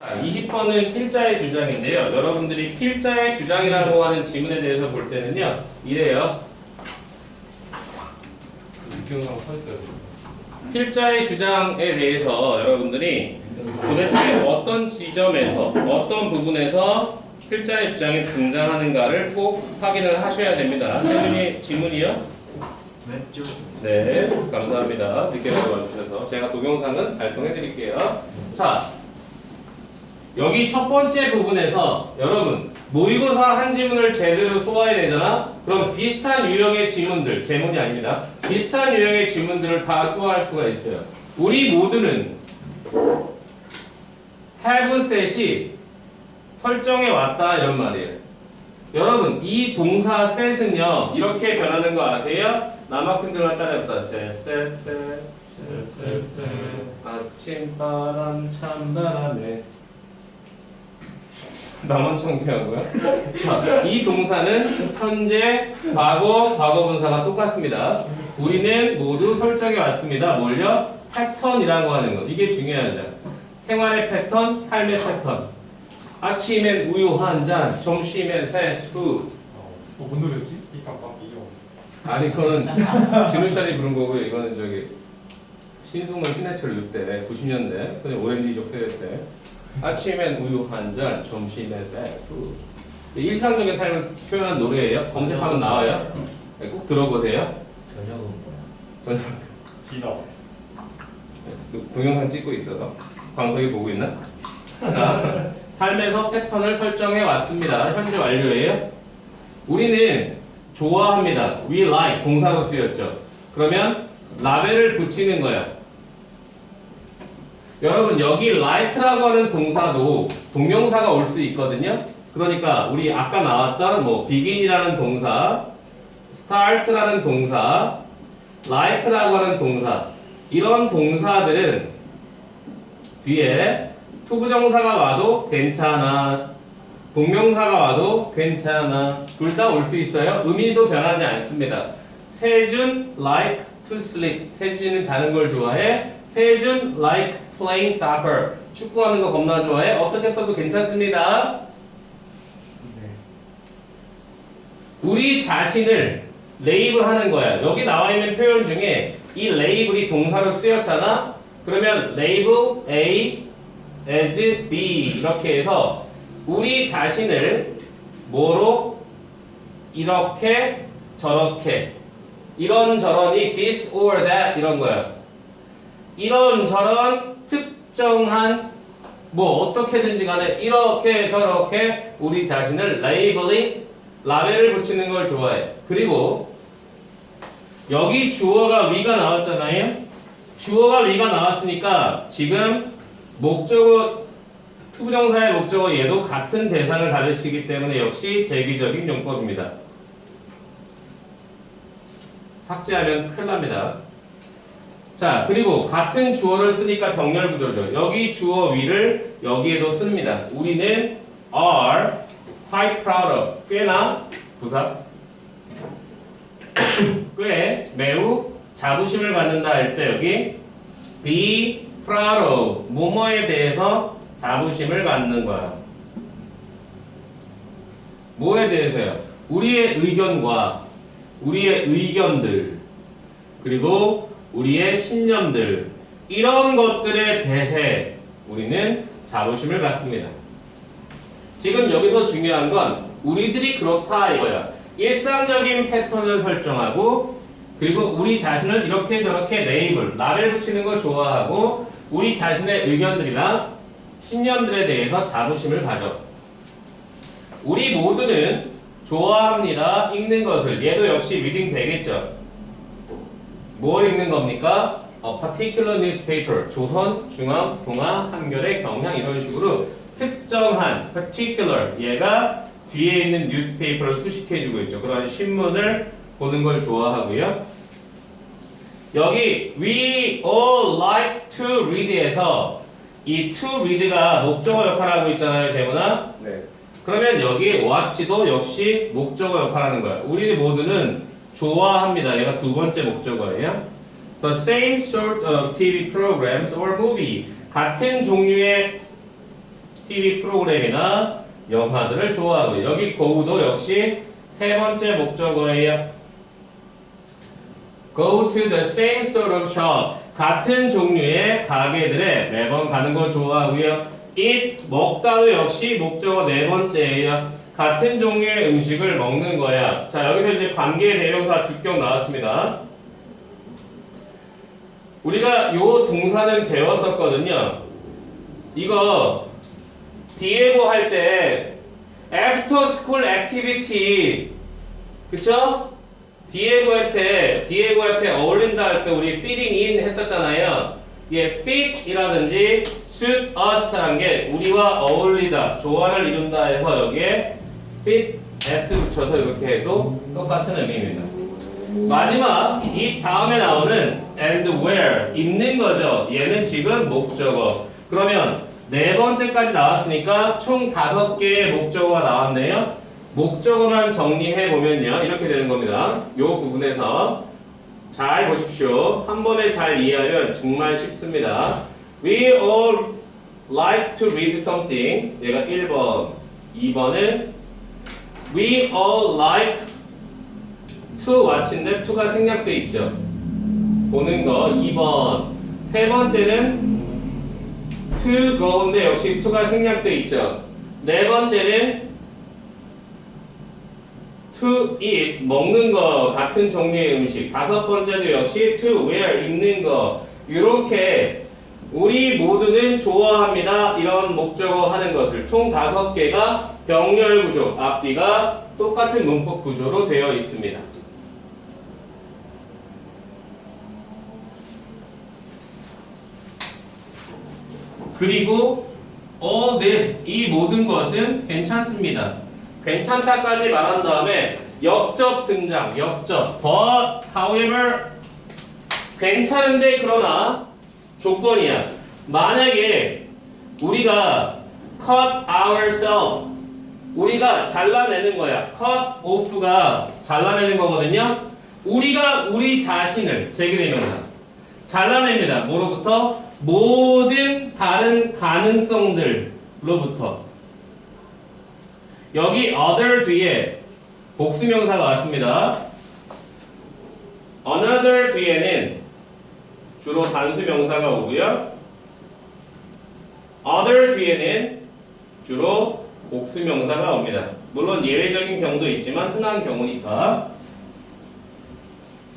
자, 20번은 필자의 주장인데요. 여러분들이 필자의 주장이라고 하는 지문에 대해서 볼 때는요. 이래요. 육경상 서 있어요. 필자의 주장에 대해서 여러분들이 도대체 어떤 지점에서 어떤 부분에서 필자의 주장이 등장하는가를 꼭 확인을 하셔야 됩니다. 지문이요? 왼쪽 네, 감사합니다. 늦게 들어와 주셔서 제가 동영상은 발송해 드릴게요. 자, 여기 첫 번째 부분에서 여러분 모의고사 한 지문을 제대로 소화해내잖아? 그럼 비슷한 유형의 지문들, 제문이 아닙니다. 비슷한 유형의 지문들을 다 소화할 수가 있어요. 우리 모두는 have 설정해 왔다 이런 말이에요. 여러분 이 동사 set은요 이렇게 변하는 거 아세요? 남학생들만 따라해보자. set, set, set, set, set, set. 아침바람 찬바람에 나만 창피하고요. 자, 이 동사는 현재, 과거, 과거 분사가 똑같습니다. 우리는 모두 설정해 왔습니다. 뭘요? 패턴이라고 하는 거. 이게 중요하죠. 생활의 패턴, 삶의 패턴. 아침엔 우유 한 잔, 점심엔 패스트푸드. 어, 뭔 노래였지? 이 깜빡 이요. 아니 그거는 진우션이 부른 거고요. 이거는 저기 신승만 신해철 이때 90년대 그냥 오렌지족 세대 때 아침엔 우유 한 잔, 점심엔 백푸드 일상적인 삶을 표현한 노래예요. 검색하면 나와요. 네, 꼭 들어보세요. 저녁은 뭐야? 저는 기다. 동영상 찍고 있어서 광석이 보고 있나? 자, 삶에서 패턴을 설정해 왔습니다. 현재 완료예요. 우리는 좋아합니다. We like 동사로 쓰였죠. 그러면 라벨을 붙이는 거야. 여러분 여기 like라고 하는 동사도 동명사가 올 수 있거든요. 그러니까 우리 아까 나왔던 뭐 begin이라는 동사, start라는 동사, like라고 하는 동사 이런 동사들은 뒤에 투부정사가 와도 괜찮아. 동명사가 와도 괜찮아. 둘 다 올 수 있어요. 의미도 변하지 않습니다. 세준 like to sleep. 세준이는 자는 걸 좋아해. 세준 like playing soccer. 축구하는 거 겁나 좋아해. 어떻게 써도 괜찮습니다. 네. 우리 자신을 레이블하는 거야. 여기 나와 있는 표현 중에 이 레이블이 동사로 쓰였잖아. 그러면 레이블 A as B 이렇게 해서 우리 자신을 뭐로 이렇게 저렇게 이런 저런이 this or that 이런 거야. 이런 저런 특정한 뭐 어떻게든지 간에 이렇게 저렇게 우리 자신을 레이블링 라벨을 붙이는 걸 좋아해. 그리고 여기 주어가 위가 나왔잖아요. 주어가 위가 나왔으니까 지금 목적어 투부정사의 목적어 얘도 같은 대상을 가르치기 때문에 역시 제기적인 용법입니다. 삭제하면 큰일 납니다. 자, 그리고 같은 주어를 쓰니까 병렬 구조죠. 여기 주어 위를 여기에도 씁니다. 우리는 are quite proud of. 꽤나 부사 꽤 매우 자부심을 갖는다 할 때 여기 be proud of 뭐뭐에 대해서 자부심을 갖는 거야. 뭐에 대해서요? 우리의 의견과 우리의 의견들 그리고 우리의 신념들 이런 것들에 대해 우리는 자부심을 갖습니다. 지금 여기서 중요한 건 우리들이 그렇다 이거야. 일상적인 패턴을 설정하고 그리고 우리 자신을 이렇게 저렇게 레이블, 라벨 붙이는 걸 좋아하고 우리 자신의 의견들이나 신념들에 대해서 자부심을 가져. 우리 모두는 좋아합니다. 읽는 것을. 얘도 역시 리딩 되겠죠. 뭘 읽는 겁니까? A particular newspaper. 조선, 중앙, 동아, 한겨레, 경향 이런 식으로 특정한 particular 얘가 뒤에 있는 뉴스페이퍼를 수식해주고 있죠. 그런 신문을 보는 걸 좋아하고요. 여기 we all like to read에서 이 to read가 목적어 역할을 하고 있잖아요, 재문아. 네. 그러면 여기 watch도 역시 목적어 역할하는 거야. 우리 모두는 좋아합니다. 얘가 두 번째 목적어예요. The same sort of TV programs or movie. 같은 종류의 TV 프로그램이나 영화들을 좋아하고 여기 go도 역시 세 번째 목적어예요. Go to the same sort of shop. 같은 종류의 가게들에 매번 가는 거 좋아하고요. eat 먹다도 역시 목적어 네 번째예요. 같은 종류의 음식을 먹는 거야. 자 여기서 이제 관계 대명사 주격 나왔습니다. 우리가 요 동사는 배웠었거든요. 이거 디에고 할 때 after school activity 그쵸? 디에고 할때 디에고 할때 어울린다 할 때 우리 fitting in 했었잖아요. 이게 fit이라든지 suit us란 게 우리와 어울리다, 조화를 이룬다 해서 여기에 fit s 붙여서 이렇게 해도 똑같은 의미입니다. 마지막 이 다음에 나오는 and where 입는 거죠. 얘는 지금 목적어. 그러면 네 번째까지 나왔으니까 총 다섯 개의 목적어가 나왔네요. 목적어만 정리해 보면요 이렇게 되는 겁니다. 요 부분에서 잘 보십시오. 한 번에 잘 이해하면 정말 쉽습니다. We all like to read something. 얘가 1번, 2번은 We all like to watch인데 to가 생략돼 있죠. 보는 거 2번. 세 번째는 to go인데 역시 to가 생략돼 있죠. 네 번째는 to eat 먹는 거 같은 종류의 음식. 다섯 번째도 역시 to wear 입는 거. 이렇게 우리 모두는 좋아합니다. 이런 목적어 하는 것을 총 다섯 개가 병렬 구조, 앞뒤가 똑같은 문법 구조로 되어 있습니다. 그리고 all this 이 모든 것은 괜찮습니다. 괜찮다까지 말한 다음에 역접 등장, 역접. But however 괜찮은데 그러나 조건이야. 만약에 우리가 cut ourselves 우리가 잘라내는 거야. cut off가 잘라내는 거거든요. 우리가 우리 자신을 제기대명사 잘라냅니다. 뭐로부터? 모든 다른 가능성들로부터. 여기 other 뒤에 복수명사가 왔습니다. another 뒤에는 주로 단수 명사가 오고요. other 뒤에는 주로 복수 명사가 옵니다. 물론 예외적인 경우도 있지만 흔한 경우니까.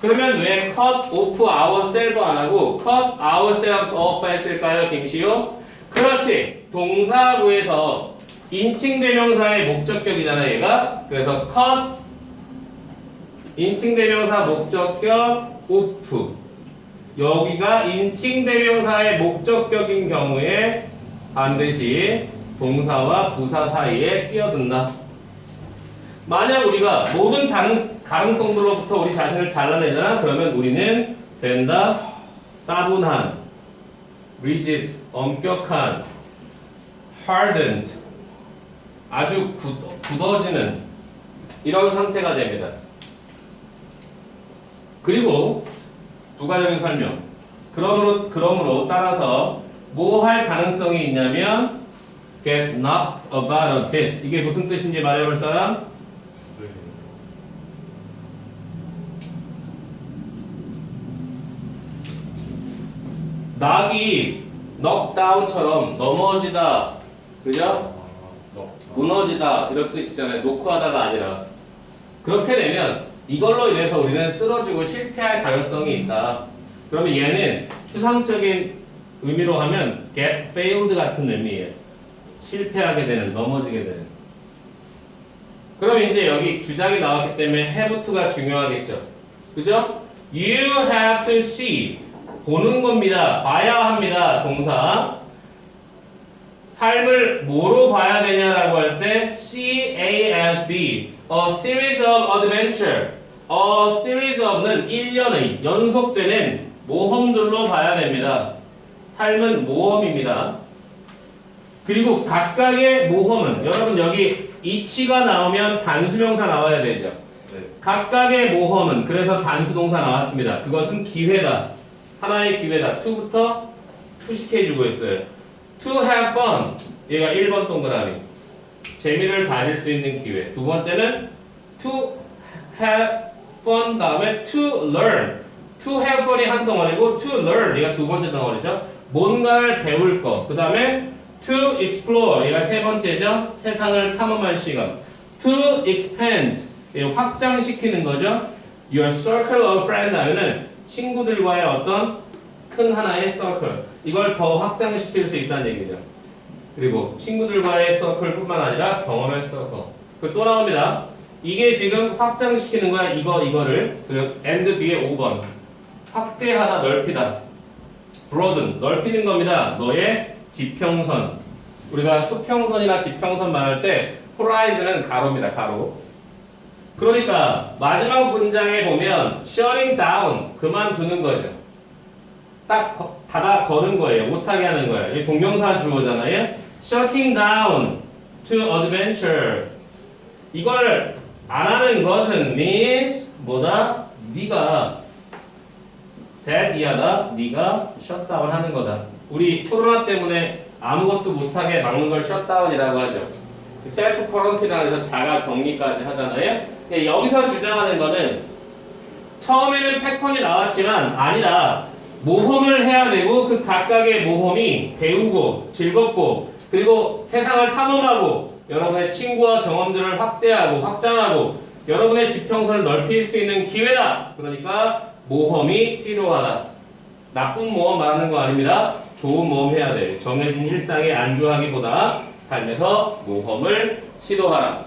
그러면 왜 cut off ourselves 안 하고 cut ourselves off 했을까요, 김시우? 그렇지. 동사구에서 인칭 대명사의 목적격이잖아, 얘가. 그래서 cut 인칭 대명사 목적격 off. 여기가 인칭 대명사의 목적격인 경우에 반드시 동사와 부사 사이에 끼어든다. 만약 우리가 모든 가능, 가능성들로부터 우리 자신을 잘라내잖아. 그러면 우리는 된다. 따분한, rigid, 엄격한, hardened, 아주 굳, 굳어지는 이런 상태가 됩니다. 그리고 부가적인 설명. 그러므로 그러므로 따라서 뭐 할 가능성이 있냐면 get knocked about a bit. 이게 무슨 뜻인지 말해볼 사람? 낙이 knockdown처럼 넘어지다, 그죠? 무너지다 이런 뜻이잖아요. 놓고 하다가 아니라 그렇게 되면 이걸로 인해서 우리는 쓰러지고 실패할 가능성이 있다. 그러면 얘는 추상적인 의미로 하면 get failed 같은 의미예요. 실패하게 되는, 넘어지게 되는. 그럼 이제 여기 주장이 나왔기 때문에 have to가 중요하겠죠. 그죠? You have to see. 보는 겁니다. 봐야 합니다. 동사. 삶을 뭐로 봐야 되냐라고 할 때 CASB A series of adventure A series of는 1년의 연속되는 모험들로 봐야 됩니다. 삶은 모험입니다. 그리고 각각의 모험은 여러분 여기 이치가 나오면 단수명사 나와야 되죠. 각각의 모험은 그래서 단수동사 나왔습니다. 그것은 기회다. 하나의 기회다. to부터 투식해주고 있어요. To have fun. 얘가 1번 동그라미. 재미를 가질 수 있는 기회. 두 번째는 to have fun 다음에 to learn. to have fun이 한 덩어리고 to learn 얘가 두 번째 덩어리죠. 뭔가를 배울 거. 그 다음에 to explore 얘가 세 번째죠. 세상을 탐험할 시간. to expand 얘 확장시키는 거죠. Your circle of friends 하면은 친구들과의 어떤 큰 하나의 서클 이걸 더 확장시킬 수 있다는 얘기죠. 그리고 친구들과의 서클뿐만 아니라 경험의 서클. 그또 나옵니다. 이게 지금 확장시키는 거야. 이거 이거를 그리고 and 뒤에 5번 확대하다 넓히다. broaden 넓히는 겁니다. 너의 지평선. 우리가 수평선이나 지평선 말할 때 horizon은 가로입니다. 가로. 그러니까 마지막 문장에 보면 shutting down 그만두는 거죠. 딱 거- 닫아 거는 거예요. 못하게 하는 거예요. 이 동명사 주어잖아요. shutting down to adventure. 이걸 안 하는 것은 means 뭐다? 네가 대비하다 네가 셧다운 하는 거다. 우리 코로나 때문에 아무것도 못하게 막는 걸 셧다운이라고 하죠. 셀프 쿼런티라는 해서 자가 격리까지 하잖아요. 근데 여기서 주장하는 거는 처음에는 패턴이 나왔지만 아니다. 모험을 해야 되고 그 각각의 모험이 배우고 즐겁고 그리고 세상을 탐험하고 여러분의 친구와 경험들을 확대하고 확장하고 여러분의 지평선을 넓힐 수 있는 기회다. 그러니까 모험이 필요하다. 나쁜 모험 말하는 거 아닙니다. 좋은 모험 해야 돼. 정해진 일상에 안주하기보다 삶에서 모험을 시도하라.